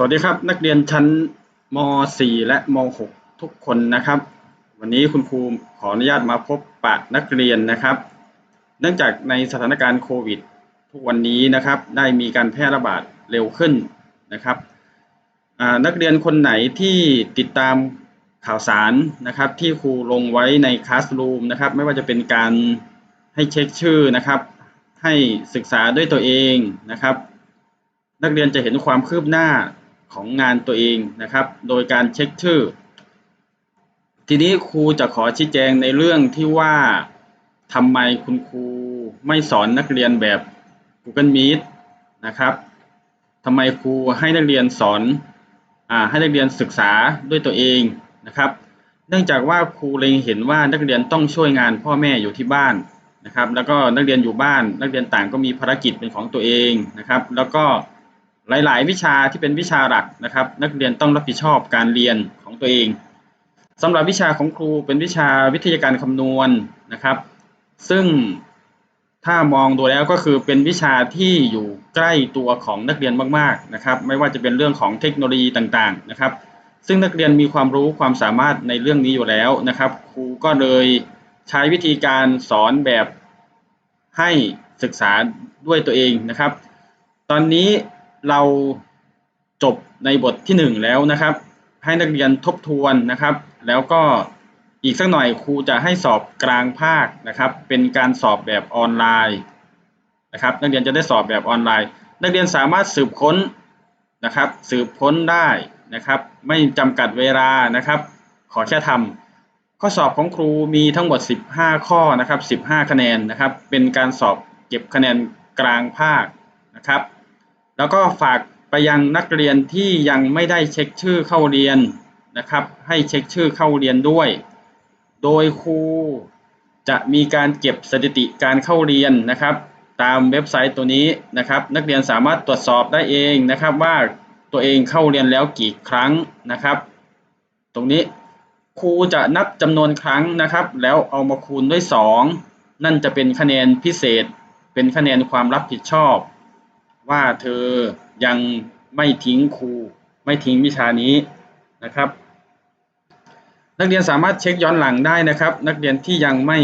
สวัสดีครับ นักเรียนชั้นม .4 และม .6 ทุกคนนะครับ วันนี้คุณครูขออนุญาตมาพบปะนักเรียนนะครับ เนื่องจากในสถานการณ์โควิด ทุกวันนี้นะครับได้มีการแพร่ระบาดเร็วขึ้นนะครับนักเรียนคนไหนที่ติดตามข่าวสารนะครับที่ครูลงไว้ในคลาสรูมนะครับไม่ว่าจะเป็นการให้เช็คชื่อนะครับ ให้ศึกษาด้วยตัวเองนะครับ นักเรียนจะเห็นความคืบหน้า ของงานตัวเองนะครับ โดยการเช็คชื่อ ทีนี้ครูจะขอชี้แจงในเรื่องที่ว่าทำไมคุณครูไม่สอนนักเรียนแบบ Google Meet นะครับทำไมครูให้นักเรียนสอนอให้นักเรียนศึกษาด้วยตัวเองนะครับ เนื่องจากว่าครูเล็งเห็นว่านักเรียนต้องช่วยงานพ่อแม่อยู่ที่บ้านนะครับ แล้วก็นักเรียนอยู่บ้าน นักเรียนต่างก็มีภารกิจเป็นของตัวเองนะครับ แล้วก็ หลาย ๆ วิชาที่เป็นวิชาหลักนะครับ นักเรียนต้องรับผิดชอบการเรียนของตัวเองสำหรับวิชาของครูเป็นวิชาวิทยาการคำนวณนะครับ ซึ่งถ้ามองดูแล้วก็คือเป็นวิชาที่อยู่ใกล้ตัวของนักเรียนมาก ๆ นะครับ ไม่ว่าจะเป็นเรื่องของเทคโนโลยีต่าง ๆ นะครับ ซึ่งนักเรียนมีความรู้ความสามารถในเรื่องนี้อยู่แล้วนะครับ ครูก็เลยใช้วิธีการสอนแบบให้ศึกษาด้วยตัวเองนะครับ ตอนนี้ เราจบในบทที่หนึ่งแล้วนะครับ ให้นักเรียนทบทวนนะครับ แล้วก็อีกสักหน่อยครูจะให้สอบกลางภาคนะครับ เป็นการสอบแบบออนไลน์นะครับ นักเรียนจะได้สอบแบบออนไลน์ นักเรียนสามารถสืบค้นนะครับ สืบค้นได้นะครับ ไม่จำกัดเวลานะครับ ขอแค่ทำข้อสอบของครูมีทั้งหมด 15 ข้อนะครับ 15 คะแนนนะครับ เป็นการสอบเก็บคะแนนกลางภาคนะครับ แล้วก็ฝากไปยังนักเรียนที่ยังไม่ได้เช็คชื่อเข้าเรียนนะครับ ให้เช็คชื่อเข้าเรียนด้วย โดยครูจะมีการเก็บสถิติการเข้าเรียนนะครับ ตามเว็บไซต์ตัวนี้นะครับ นักเรียนสามารถตรวจสอบได้เองนะครับ ว่าตัวเองเข้าเรียนแล้วกี่ครั้งนะครับ ตรงนี้ครูจะนับจำนวนครั้งนะครับ แล้วเอามาคูณด้วย 2 นั่นจะเป็นคะแนนพิเศษ เป็นคะแนนความรับผิดชอบ ว่าเธอยังไม่ทิ้งครูไม่ทิ้งวิชานี้นะครับ นักเรียนสามารถเช็คย้อนหลังได้นะครับ นักเรียนที่ยังไม่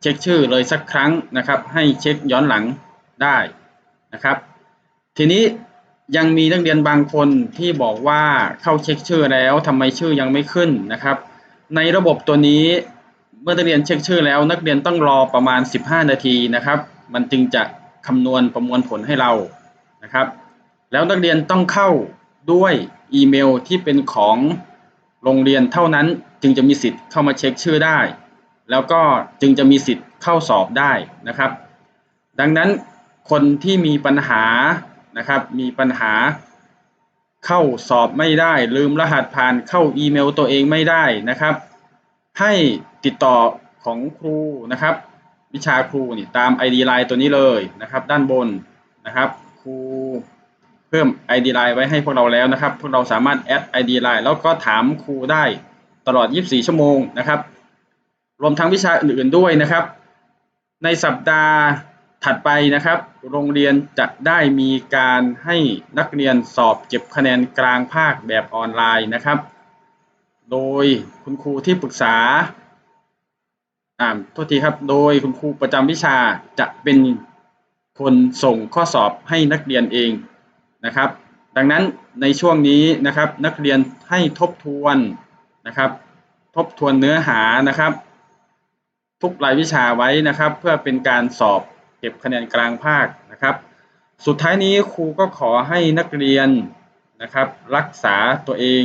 เช็คชื่อเลยสักครั้งนะครับ ให้เช็คย้อนหลังได้นะครับ ทีนี้ยังมีนักเรียนบางคนที่บอกว่าเข้าเช็คชื่อแล้วทำไมชื่อยังไม่ขึ้นนะครับ ในระบบตัวนี้เมื่อนักเรียนเช็คชื่อแล้ว นักเรียนต้องรอประมาณ 15 นาทีนะครับ มันจึงจะคำนวณประมวลผลให้เรา นะครับ แล้วนักเรียนต้องเข้าด้วยอีเมลที่เป็นของโรงเรียนเท่านั้นจึงจะมีสิทธิ์เข้ามาเช็คชื่อได้ แล้วก็จึงจะมีสิทธิ์เข้าสอบได้นะครับ ดังนั้นคนที่มีปัญหานะครับ มีปัญหาเข้าสอบไม่ได้ ลืมรหัสผ่านเข้าอีเมลตัวเองไม่ได้นะครับ ให้ติดต่อของครูนะครับ วิชาครูนี่ตาม ID Line ตัวนี้เลยนะครับ ด้านบนนะครับ ครูเพิ่ม ID Line ไว้ให้พวกเราแล้วนะครับ พวกเราสามารถแอด ID Line แล้วก็ถามครูได้ตลอด 24 ชั่วโมงนะครับ รวมทั้งวิชาอื่นๆด้วยนะครับ ในสัปดาห์ถัดไปนะครับ โรงเรียนจะได้มีการให้นักเรียนสอบเก็บคะแนนกลางภาคแบบออนไลน์นะครับ โดยคุณครูที่ปรึกษาอ่าโทษทีครับ โดยคุณครูประจำวิชาจะเป็น คนส่งข้อสอบให้นักเรียนเองนะครับ ดังนั้นในช่วงนี้นะครับนักเรียนให้ทบทวนนะครับ ทบทวนเนื้อหานะครับ ทุกรายวิชาไว้นะครับ เพื่อเป็นการสอบเก็บคะแนนกลางภาคนะครับ สุดท้ายนี้ครูก็ขอให้นักเรียนนะครับ รักษาตัวเอง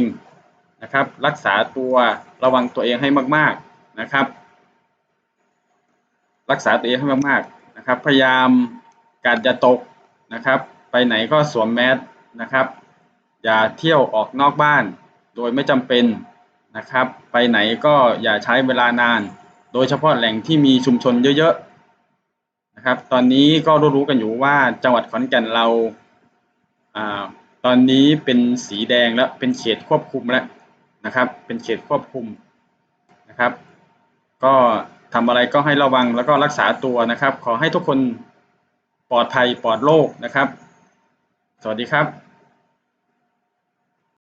นะครับ รักษาตัวระวังตัวเองให้มาก ๆนะครับ รักษาตัวเองให้มากๆนะครับ พยายาม การจะตกนะครับ ไปไหนก็สวมแมสนะครับ อย่าเที่ยวออกนอกบ้าน โดยไม่จำเป็นนะครับ ไปไหนก็อย่าใช้เวลานาน โดยเฉพาะแหล่งที่มีชุมชนเยอะๆนะครับ ตอนนี้ก็รู้ๆกันอยู่ว่าจังหวัดขอนแก่นเราอ่าตอนนี้เป็นสีแดงแล้วเป็นเขตควบคุมแล้วนะครับ เป็นเขตควบคุมนะครับ ก็ทำอะไรก็ให้ระวังแล้วก็รักษาตัวนะครับ ขอให้ทุกคน ปลอดภัยปลอดโรคนะครับ สวัสดีครับ